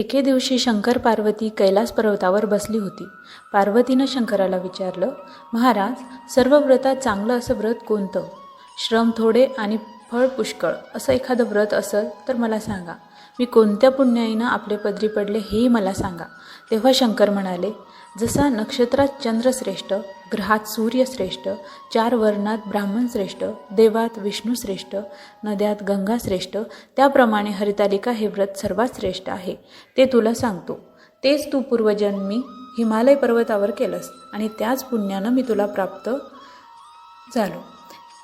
एके दिवशी शंकर पार्वती कैलास पर्वतावर बसली होती. पार्वतीनं शंकराला विचारलं महाराज सर्व व्रतात चांगलं असं व्रत कोणतं? श्रम थोडे आणि फळ पुष्कळ असं एखादं व्रत असेल तर मला सांगा. मी कोणत्या पुण्याईनं आपले पदरी पडले हेही मला सांगा. तेव्हा शंकर म्हणाले जसा नक्षत्रात चंद्र श्रेष्ठ ग्रहात सूर्य श्रेष्ठ चार वर्णात ब्राह्मण श्रेष्ठ देवात विष्णू श्रेष्ठ नद्यात गंगा श्रेष्ठ त्याप्रमाणे हरितालिका हे व्रत सर्वात श्रेष्ठ आहे. ते तुला सांगतो. तेच तू पूर्वजन्मी हिमालय पर्वतावर केलंस आणि त्याच पुण्यानं मी तुला प्राप्त झालो.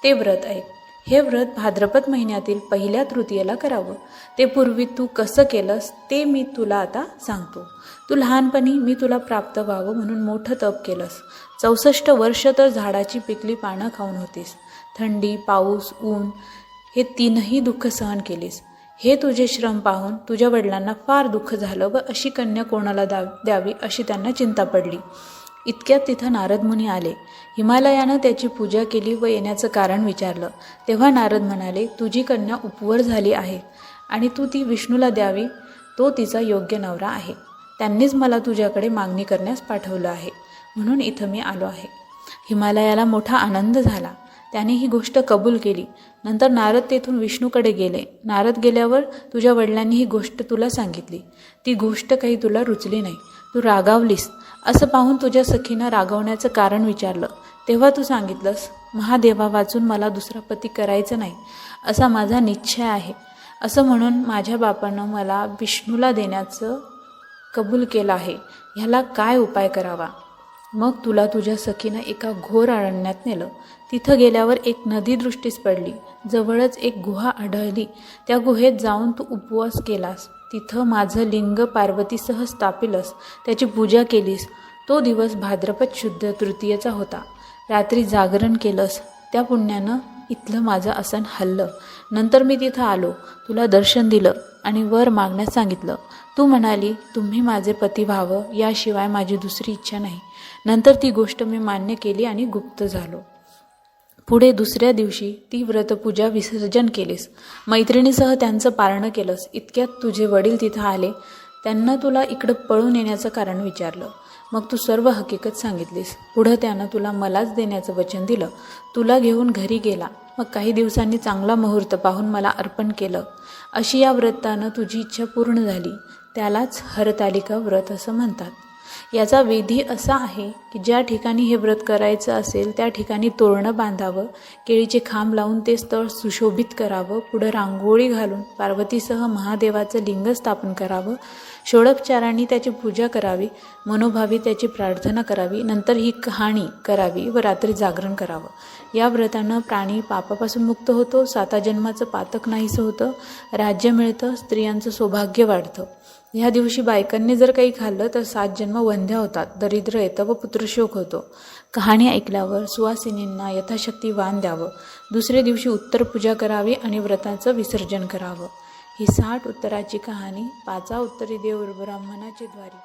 ते व्रत ऐक. हे व्रत भाद्रपद महिन्यातील पहिल्या तृतीयेला करावं. ते पूर्वी तू कसं केलंस ते मी तुला आता सांगतो. तू लहानपणी मी तुला प्राप्त व्हावं म्हणून मोठं तप केलंस. चौसष्ट वर्ष तर झाडाची पिकली पानं खाऊन होतीस. थंडी पाऊस ऊन हे तीनही दुःख सहन केलीस. हे तुझे श्रम पाहून तुझ्या वडिलांना फार दुःख झालं व अशी कन्या कोणाला द्या द्यावी अशी त्यांना चिंता पडली. इतक्यात तिथं नारद मुनी आले. हिमालयानं त्याची पूजा केली व येण्याचं कारण विचारलं. तेव्हा नारद म्हणाले तुझी कन्या उपवर झाली आहे आणि तू ती विष्णूला द्यावी. तो तिचा योग्य नवरा आहे. त्यांनीच मला तुझ्याकडे मागणी करण्यास पाठवलं आहे. म्हणून इथं मी आलो आहे. हिमालयाला मोठा आनंद झाला. त्याने ही गोष्ट कबूल केली. नंतर नारद तेथून विष्णूकडे गेले. नारद गेल्यावर तुझ्या वडिलांनी ही गोष्ट तुला सांगितली. ती गोष्ट काही तुला रुचली नाही. तू रागावलीस? असं पाहून तुझ्या सखीनं रागवण्याचं कारण विचारलं. तेव्हा तू सांगितलंस महादेवा वाचून मला दुसरा पती करायचं नाही. असा माझा निश्चय आहे. असं म्हणून माझ्या बापानं मला विष्णूला देण्याचं कबूल केलं आहे. ह्याला काय उपाय करावा? मग तुला तुझ्या सखीनं एका घोर अरण्यात नेलं. तिथं गेल्यावर एक नदी दृष्टीस पडली. जवळच एक गुहा आढळली. त्या गुहेत जाऊन तू उपवास केलास. तिथं माझं लिंग पार्वतीसह स्थापिलस त्याची पूजा केलीस. तो दिवस भाद्रपद शुद्ध तृतीयेचा होता. रात्री जागरण केलंस. त्या पुण्यानं इथलं माझं आसन हल्लं. नंतर मी तिथं आलो. तुला दर्शन दिलं आणि वर मागण्यास सांगितलं. तू म्हणाली तुम्ही माझे पती व्हावं याशिवाय माझी दुसरी इच्छा नाही. नंतर ती गोष्ट मी मान्य केली आणि गुप्त झालो. पुढे दुसऱ्या दिवशी ती व्रतपूजा विसर्जन केलीस. मैत्रिणीसह त्यांचं पारणं केलंस. इतक्यात तुझे वडील तिथं आले. त्यांना तुला इकडं पळून येण्याचं कारण विचारलं. मग तू सर्व हकीकत सांगितलीस. पुढं त्यानं तुला मलाच देण्याचं वचन दिलं. तुला घेऊन घरी गेला. मग काही दिवसांनी चांगला मुहूर्त पाहून मला अर्पण केलं. अशी या व्रतानं तुझी इच्छा पूर्ण झाली. त्यालाच हरतालिका व्रत असं म्हणतात. याचा विधी असा आहे की ज्या ठिकाणी हे व्रत करायचं असेल त्या ठिकाणी तोरणं बांधावं केळीचे खांब लावून ते स्थळ सुशोभित करावं पुढं रांगोळी घालून पार्वतीसह महादेवाचं लिंग स्थापन करावं षोडोपचारांनी त्याची पूजा करावी मनोभावी त्याची प्रार्थना करावी नंतर ही कहाणी करावी व रात्री जागरण करावं. या व्रतानं प्राणी पापापासून मुक्त होतो साता जन्माचं पातक नाहीसं होतं राज्य मिळतं स्त्रियांचं सौभाग्य वाढतं. ह्या दिवशी बायकांनी जर काही खाल्लं तर सात जन्म वंध्या होतात दरिद्र येतं व पुत्रशोक होतो. कहाणी ऐकल्यावर सुवासिनींना यथाशक्ती वाण द्यावं. दुसऱ्या दिवशी उत्तर पूजा करावी आणि व्रताचं विसर्जन करावं. ही साठ उत्तराची कहाणी पाचा उत्तरी देव ब्राह्मणाची द्वारी.